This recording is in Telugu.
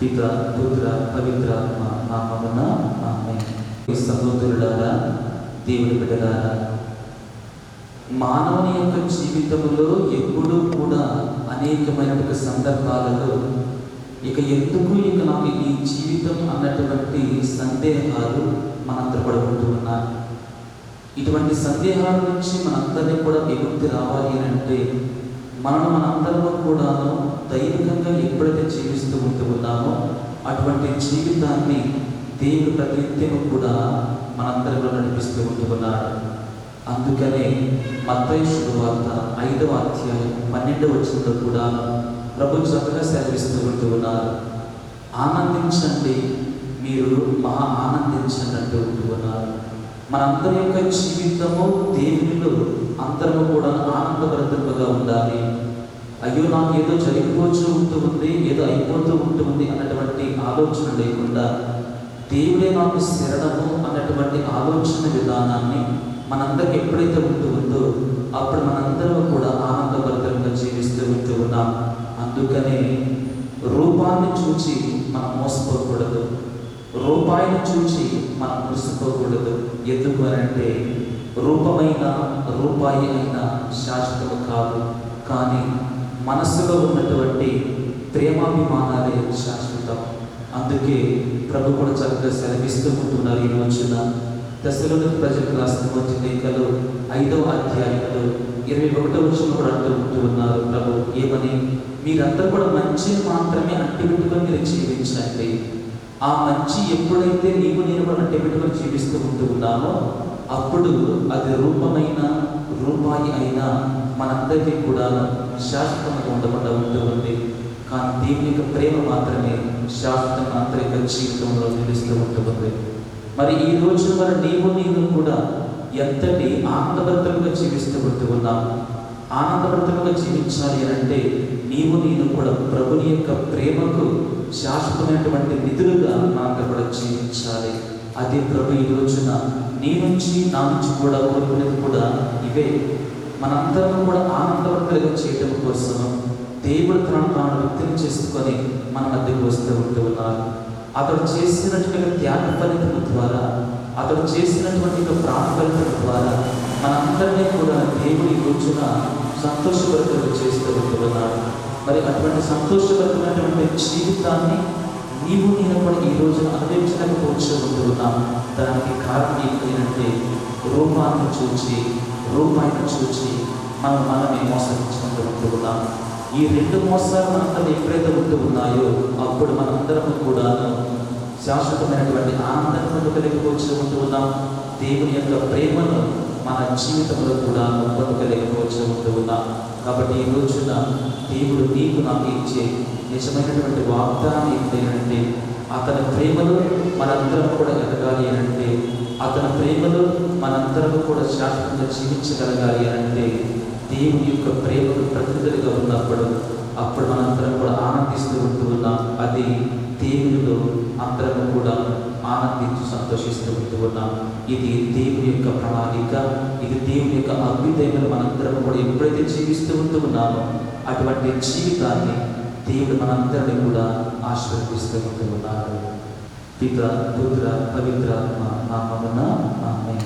పిత పుత్ర పవిత్రాత్మ నామమున ఆమె. సహోదరులారా దేవుని బిడ్డలారా మానవుని యొక్క జీవితంలో ఎప్పుడూ కూడా అనేకమైన సందర్భాలలో ఇక ఎందుకు ఇక నాకు ఈ జీవితం అన్నటువంటి సందేహాలు మనందరూ పడుకుంటూ ఉన్నారు. ఇటువంటి సందేహాల నుంచి మనందరినీ కూడా విముక్తి రావాలి అని అంటే మనం మనందరము కూడాను దైవికంగా ఎప్పుడైతే జీవిస్తూ ఉంటూ ఉన్నామో అటువంటి జీవితాన్ని దేవుడు ప్రతినిత్యము కూడా మనందరిలో నడిపిస్తూ ఉంటూ ఉన్నాడు. అందుకనే మత్తయి శుభవార్త ఐదవ అధ్యాయం పన్నెండవ వచ్చినప్పుడు కూడా ప్రభు చక్కగా సెలవిస్తూ ఉంటూ ఉన్నారు. ఆనందించండి మీరు మహా ఆనందించండి అంటూ ఉంటూ ఉన్నారు. మనందరి యొక్క జీవితము దేవునిలో అందరము కూడా ఆనందభరితంగా ఉండాలి. అయ్యో నాకు ఏదో జరిగిపోతూ ఉంటూ ఉంది ఏదో అయిపోతూ ఉంటుంది అన్నటువంటి ఆలోచన లేకుండా దేవుడే నాకు శరణము అన్నటువంటి ఆలోచన విధానాన్ని మనందరికి ఎప్పుడైతే ఉంటూ ఉందో అప్పుడు మనందరం కూడా ఆనందభరితంగా జీవిస్తూ ఉంటూ ఉన్నాం. అందుకనే రూపాన్ని చూచి మనం మోసపోకూడదు. రూపాయిని చూచి మనం మురిసిపోకూడదు ఎందుకు అని అంటే రూపమైన రూపాయి అయిన శాశ్వతం కాదు. కానీ మనసులో ఉన్నటువంటి ప్రేమాభిమానాలే శాశ్వతం. అందుకే ప్రభు కూడా చక్కగా సెలవిస్తూ ఉంటున్నారు ఈ రోజున. దశలోని ప్రజలకు రాసిన వచ్చి లేఖలు ఐదవ అధ్యాయంలో ఇరవై ఒకటో వచ్చిన కూడా అంటూ ఉంటూ ఉన్నారు ప్రభు. ఏమని? మీరందరూ కూడా మంచి మాత్రమే అంటిపెట్టుకొని మీరు జీవించండి. ఆ మంచి ఎప్పుడైతే నీవు నేను మన అంటిపెట్టుకొని జీవిస్తూ ఉంటూ ఉన్నామో అప్పుడు అది రూపమైన రూపాయి అయినా మనందరికీ కూడా శాశ్వతంగా ఉండకుండా ఉంటుంది కానీ దేవుని యొక్క ప్రేమ మాత్రమే శాశ్వతంగా అంతరిక జీవితంలో నిలుస్తూ ఉంటుంది మరి ఈ రోజు మరి నీవు నేను కూడా ఎంతటి ఆనందభరితంగా జీవిస్తూ ఉంటూ ఉన్నాం? ఆనందభరితంగా జీవించాలి అంటే నీవు నేను కూడా ప్రభుని యొక్క ప్రేమకు శాశ్వతమైనటువంటి నిధులుగా మనం కూడా జీవించాలి. అదే ప్రభు ఈ రోజున నీ నుంచి నా నుంచి కూడా కోరుకునేది కూడా ఇవే. మనందరం కూడా ఆనందవంతులుగా చేయడం కోసం దేవుడు తనను తాను వ్యక్తిని చేసుకొని మన మధ్యకు వస్తూ ఉంటూ ఉన్నారు. అతడు చేసినటువంటి త్యాగ ఫలితం ద్వారా అతడు చేసినటువంటి ప్రాణ ఫలితం ద్వారా మనందరినీ కూడా దేవుడి రోజున సంతోషభరితంగా చేస్తూ ఉంటూ ఉన్నాడు మరి అటువంటి సంతోషకరమైనటువంటి జీవితాన్ని నీవు నేను కూడా ఈ రోజు అనుభవించలేకపోవచ్చు ఉంటూ దానికి కారణం ఏంటంటే రూపాన్ని చూచి రూపాన్ని చూచి మనం మనమే మోసగించుకుంటూ ఉంటున్నాం. ఈ రెండు మోసాలు మనందరం ఎప్పుడైతే ఉంటూ ఉన్నాయో అప్పుడు మనందరం కూడా శాశ్వతమైనటువంటి ఆనందం పొందగలిగిపోవచ్చు ఉంటూ ఉన్నాం దేవుని యొక్క ప్రేమను మన జీవితంలో కూడా పొందగలిగిపోవచ్చు లేకపోవచ్చు ఉంటున్నా కాబట్టి ఈ రోజున దేవుడు నీకు నాకు ఇచ్చే నిజమైనటువంటి వాగ్దానం ఏంటంటే అతని ప్రేమలో మనందరం కూడా ఎదగాలి అంటే అతని ప్రేమలో మనందరం కూడా శాశ్వతంగా జీవించగలగాలి అంటే దేవుని యొక్క ప్రేమకు ప్రతిదలిగా ఉన్నప్పుడు అప్పుడు మనందరం కూడా ఆనందిస్తూ ఉంటూ ఉన్నాం. అది ఆనందించి సంతోషిస్తూ ఉంటూ ఉన్నాం. ఇది దేవుని యొక్క ప్రణాళిక ఇది దేవుని యొక్క అభ్యుదయం మనందరం కూడా ఎప్పుడైతే జీవిస్తూ ఉంటూ ఉన్నామో అటువంటి జీవితాన్ని దేవుడు మనందరినీ కూడా ఆశీర్వదిస్తూ ఉంటూ ఉన్నారు. పిత పుత్ర పవిత్రాత్మ నామమున ఆమె